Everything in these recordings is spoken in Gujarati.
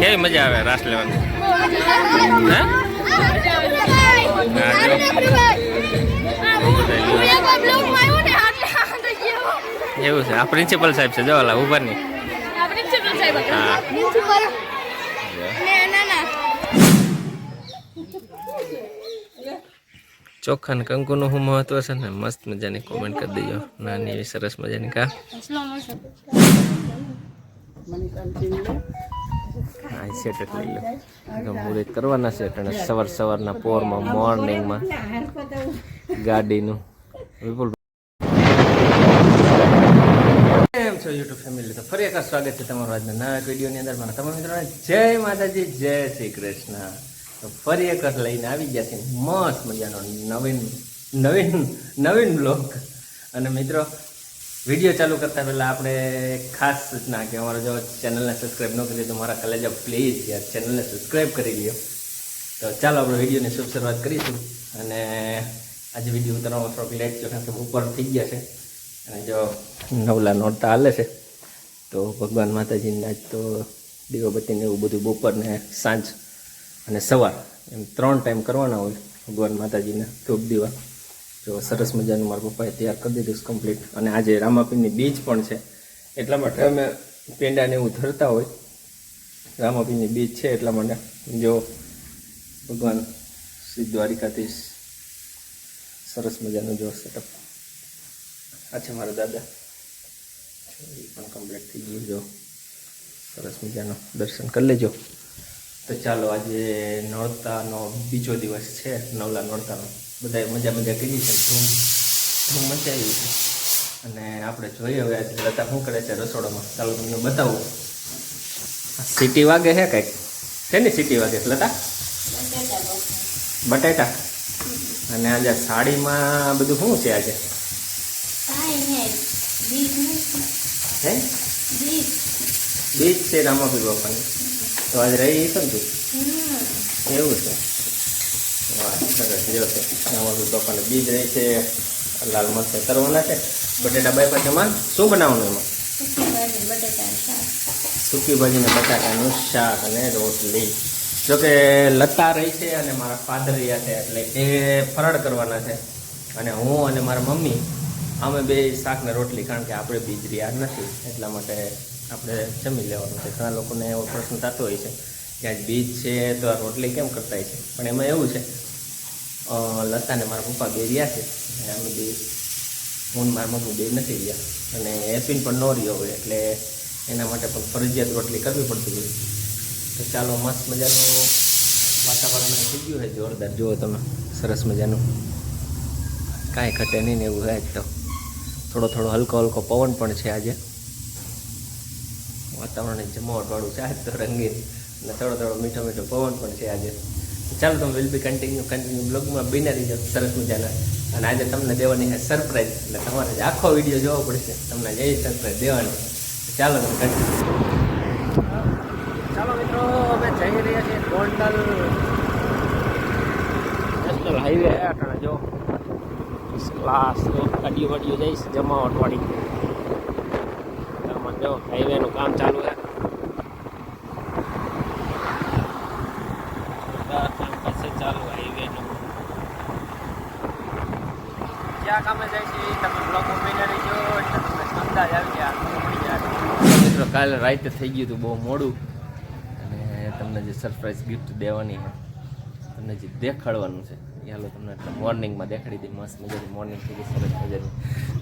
કેવી મજા આવે રાસ લેવાની? એવું છે. આ પ્રિન્સિપલ સાહેબ છે. જવાલા ઉપરની હા. ચોખ્ખા ને કંકુનું શું મહત્વ છે ને? મસ્ત મજાની કોમેન્ટ કરી દેજો. નાની એવી સરસ મજાની કા? હા એ સેટ લઈ લો. મુહૂર્ત કરવાના છે અને સવાર સવારના પોરમાં મોર્નિંગમાં ગાડીનું. વિપુલ કેમ છો યુટ્યુબ ફેમિલી? તો ફરી એકવાર સ્વાગત છે તમારું આજના નવા અંદર. મારા તમામ મિત્રોને જય માતાજી, જય શ્રી કૃષ્ણ. તો ફરી એકવાર લઈને આવી ગયા છે મસ્ત મજાનો નવીન નવીન નવીન બ્લોગ અને મિત્રો વીડિયો ચાલુ કરતા પહેલાં આપણે ખાસ સૂચના કે અમારો જો ચેનલને સબસ્ક્રાઈબ ન કરી તો મારા કલેજા પ્લીઝ યાર ચેનલને સબસ્ક્રાઈબ કરી લ્યો. તો ચાલો આપણે વિડીયોની શુભ શરૂઆત કરીશું. અને આજે વીડિયો ઉતારવામાં થોડોક લેટ છે, કારણ કે ઉપર થઈ ગયા છે. અને જો નવલા નોરતા હાલે છે, તો ભગવાન માતાજીને આજ તો દીવાબત્તીને એવું બધું બપોરને સાંજ અને સવાર એમ ત્રણ ટાઈમ કરવાના હોય ભગવાન માતાજીના ધૂપ દીવા. જો સરસ મજાનું મારા પપ્પાએ તૈયાર કરી દીધું કમ્પ્લીટ અને આજે રામાપીરની બીજ પણ છે. એટલા માટે અમે પેંડાને એવું ધરતા હોય. રામાપીરની બીજ છે એટલા માટે. જો ભગવાન શ્રી દ્વારિકાધીશ સરસ મજાનું જો સેટઅપ આ છે મારા દાદા. એ પણ કમ્પ્લીટ થઈ ગયું જો. સરસ મજાનું. દર્શન કરી લેજો. તો ચાલો આજે નોરતાનો બીજો દિવસ છે. નવલા નોરતાનો. બધાએ મજા મજા કરી છે ધૂમ ધૂમ મચાવી છે. અને આપણે જોઈએ હવે આજે લતા શું કરે છે રસોડામાં. ચાલો તમને બતાવું. સીટી વાગે છે કંઈક? શેની સીટી વાગે? લતા? બટેટા. અને આજે સાડીમાં બધું શું છે આજે? હે? બીજ છે રામાપીર બાપાની. તો આજે રહી છે ને તું? એવું છે. છે બીજ રહી છે લાલ મરચાં કરવાના છે બટેટા બાય પાસે એમાં શું બનાવવાનું એમાં સૂકી ભાજી ને બટાકાનું શાક અને રોટલી. જોકે લતા રહી છે અને મારા ફાધર રહ્યા છે, એટલે એ ફરાળ કરવાના છે. અને હું અને મારા મમ્મી, અમે બે શાક ને રોટલી કારણ કે આપણે બીજ રહ્યા નથી, એટલા માટે આપણે જમી લેવાનું છે. ઘણા લોકોને એવો પ્રશ્ન થતો હોય છે કે આજ બીજ છે તો આ રોટલી કેમ કરતા છે? પણ એમાં એવું છે અ, લતા ને મારા પપ્પા બે રહ્યા છે અને અમે બે હું મારા મમ્મી બે નથી રહ્યા અને એપિન પણ ન રહ્યો હોય એટલે એના માટે પણ ફરજિયાત રોટલી કરવી પડતી હોય. તો ચાલો મસ્ત મજાનું વાતાવરણ થઈ ગયું છે. જોરદાર જુઓ તમે સરસ મજાનું. કાંઈ ઘટે નહીં ને એવું હોય તો. થોડો થોડો હલકો હલકો પવન પણ છે આજે. વાતાવરણ જમાવટવાળું છે આજ તો રંગીન. અને થોડો થોડો મીઠો મીઠો પવન પણ છે આજે. ચાલો તમે વિલ બી કન્ટિન્યુ કન્ટિન્યુ બ્લોગમાં બિના રહીજો સરસ મજાના. અને આજે તમને દેવાની છે સરપ્રાઈઝ એટલે તમારે જે આખો વીડિયો જોવો પડશે. તમને જે સરપ્રાઈઝ દેવાની. ચાલો તમે કન્ટિન્યુ ચાલો મિત્રો અમે જઈ રહ્યા છીએ ગોંડલ. નેશનલ હાઈવે અટાણે જો. ક્લાસ ગાડીઓ વાડીઓ જઈશ જમાવટ વાળી જો હાઈવેનું કામ ચાલુ છે બધા કામકાજ છે ચાલુ હાઈવેનું ક્યાં કામે જાય છે તમે બ્લોગમાં મહિના રહીજો અંદાજ આવી ગયા. મિત્રો કાલે રાઈટ થઈ ગયું હતું બહુ મોડું. અને તમને જે સરપ્રાઈઝ ગિફ્ટ દેવાની છે તમને જે દેખાડવાનું છે ચાલો તમને એટલે મોર્નિંગમાં દેખાડી દઈ મસ્ત મજાની મોર્નિંગ થઈ ગઈ સરસ મજાની.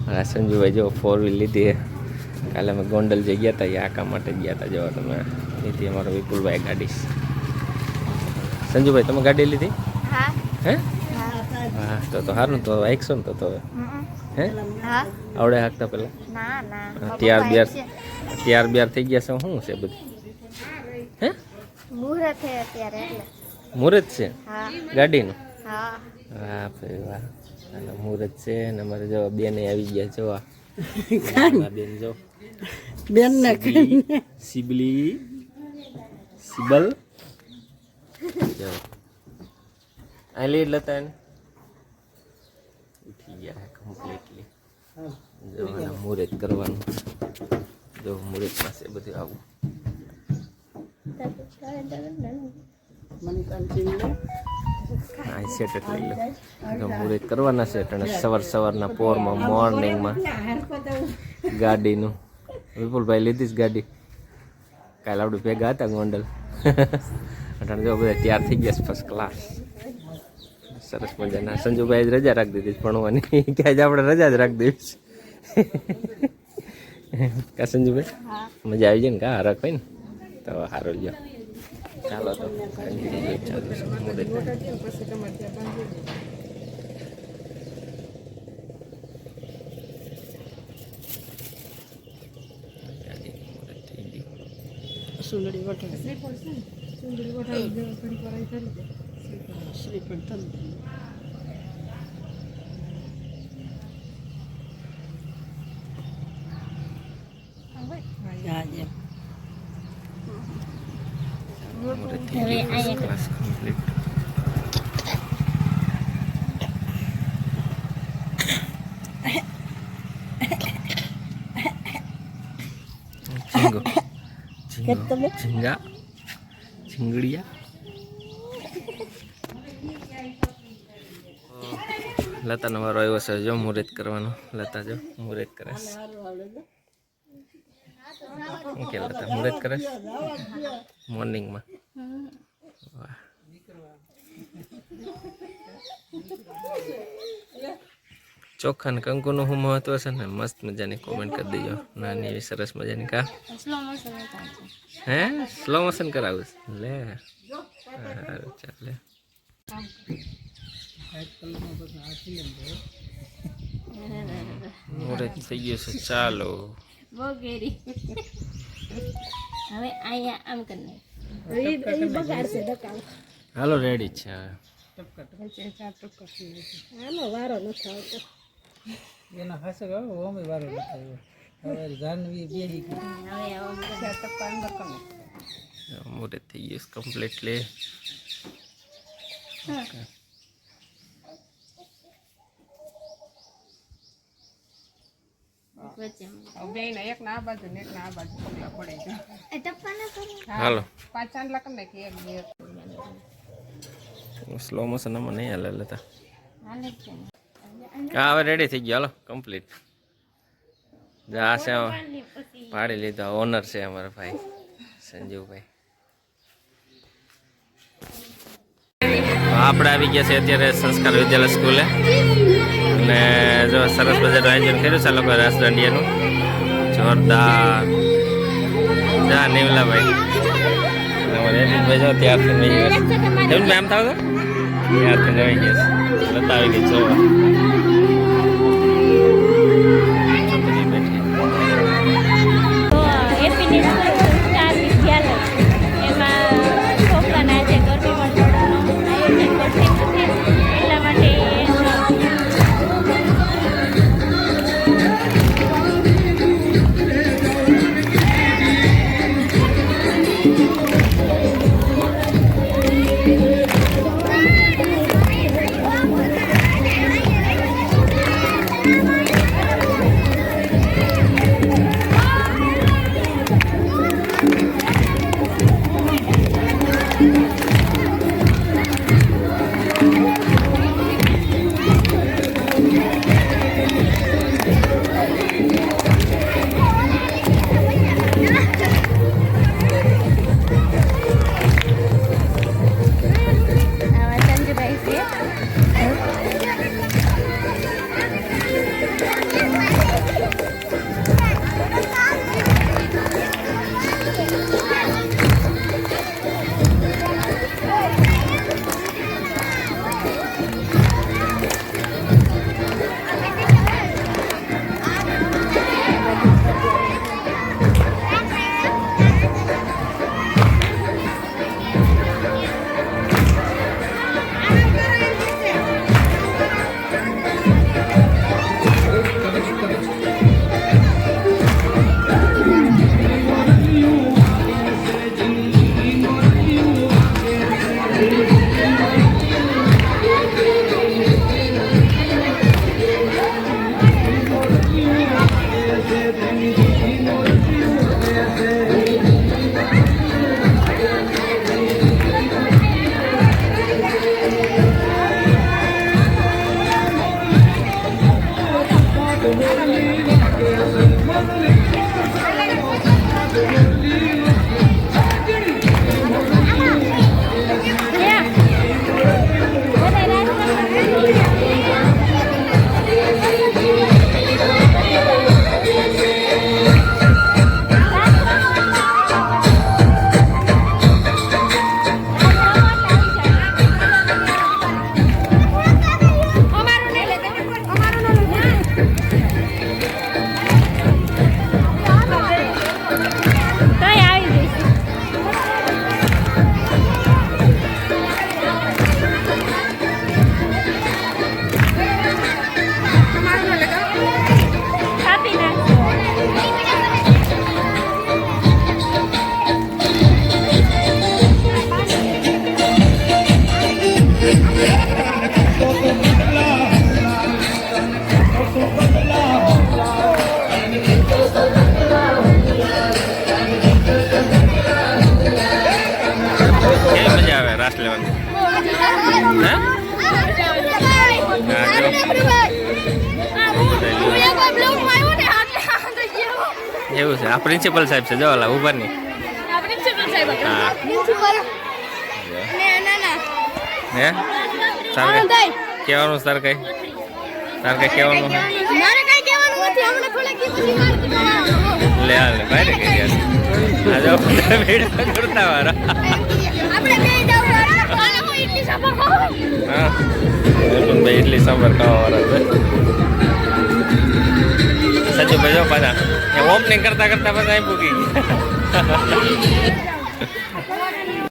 અને સંજુભાઈ જો ફોર વ્હીલ લીધી છે. કાલે અમે ગોંડલ જે ગયા હતા એ આ કામ માટે ગયા હતા જવા તમે લીધી અમારો વિપુલભાઈ ગાડી. સંજુભાઈ તમે ગાડી લીધી? હા? હે તો તો હારું તો હાઈકશો ને તો તો હે? આવડે હાકતા ના ના. ત્યાર બ્યાર ત્યાર બ્યાર થઈ ગયા છે શું છે બધું? હે મુહૂર્ત છે અત્યારે મુહૂર્ત છે? ગાડીનું? હા. વાહ ભાઈ વાહ. અને મુહૂર્ત છે ને અમારે જો બેન આવી ગયા જો આ. આ બેન જો. બેન ને સિબલી સિબલી. જો. આ લીડ લતા એને ગયા. કમ્પ્લીટલી જો મુહૂર્ત કરવાનું. જો મુહૂર્ત પાસે બધું આવું. સેટ લઈ લો. મુહૂર્ત કરવાના છે અને સવાર સવારના પોરમાં મોર્નિંગમાં. ગાડીનું. વિપુલભાઈ લીધી જ ગાડી. કાલે આપણે ભેગા હતા ગોંડલ. અટાણે જો બધા તૈયાર થઈ ગયા ફર્સ્ટ ક્લાસ સરસ મજાના. સંજુભાઈ જ રજા રાખી દીધી ભણવાની. કે આજે આપણે રજા જ રાખી દેવી છે. કા સંજુભાઈ? મજા આવી જાય ને કા? હરખ હોય ને? તો સારો લ્યો. ચાલો તો. સુંદરી વટાણ સુંદરી વટાણ શ્રીફળ તંત્ર હા જી મુહૂર્ત થઈ ગયું. લતાનો વારો આવ્યો છે જો મુહૂર્ત કરવાનો લતા જો મુહૂર્ત કરે છે શું કે લતા મુહૂર્ત કરે છે મોર્નિંગમાં વાહ ચોખા ને કંકુનું શું મહત્વ છે ને મસ્ત મજાની કોમેન્ટ કરી દેજો નાની એવી સરસ મજાની કા હે સ્લો મોશન કરાવું છે? લે સારું ચાલે મુહૂર્ત થઈ ગયું છે ચાલો બહુ ઘેરી હવે અહીંયા આમ કરી હાલો રેડી છે એના હાસે ઓમે વારો નથી હવે જાનવી બેહી ગઈ મુહૂર્ત થઈ ગયું છે કમ્પ્લીટલી વચ્ચે બેન એક ના આ બાજુ ને એક ના આ બાજુ પગલા પડે છે એ ટપ્પા ના કરો હાલો. સ્લો મોશન આમાં નહીં હાલે લેતા હાલે જ છે ને. હા હવે રેડી થઈ ગયો. હાલો કમ્પ્લીટ આ છે પાડી લીધો. ઓનર છે અમારા ભાઈ સંજીવભાઈ. આપણે આવી ગયા છે અત્યારે સંસ્કાર વિદ્યાલય સ્કૂલે. અને જો સરસ મજાનું આયોજન કર્યું છે લોકો રસ દાંડિયાનું. જોરદાર. જા, નિવલાભાઈ. અને જો ત્યારથી નહીં એમ મેમ થાવ ત્યારથી રહી ગયા આવી ગઈ જોવા. Thank you. કેવી મજા આવે રાસ લેવાની? હા? એવું છે. આ પ્રિન્સિપલ સાહેબ છે. જવાલા ઊભા ની હે. તારે કહેવાનું સર કઈ? તારે કઈ કહેવાનું કહેવાનું. લે હાલ બહાર કર્યા આ જો ભીડ કરતા વારા હાલો હું ભાઈ ઇડલી સાંભાર ખાવા વાળા છે. સચુ ભાઈ જો પાછા. ઓપનિંગ કરતા કરતા પાછા એમ પૂકી ગયા.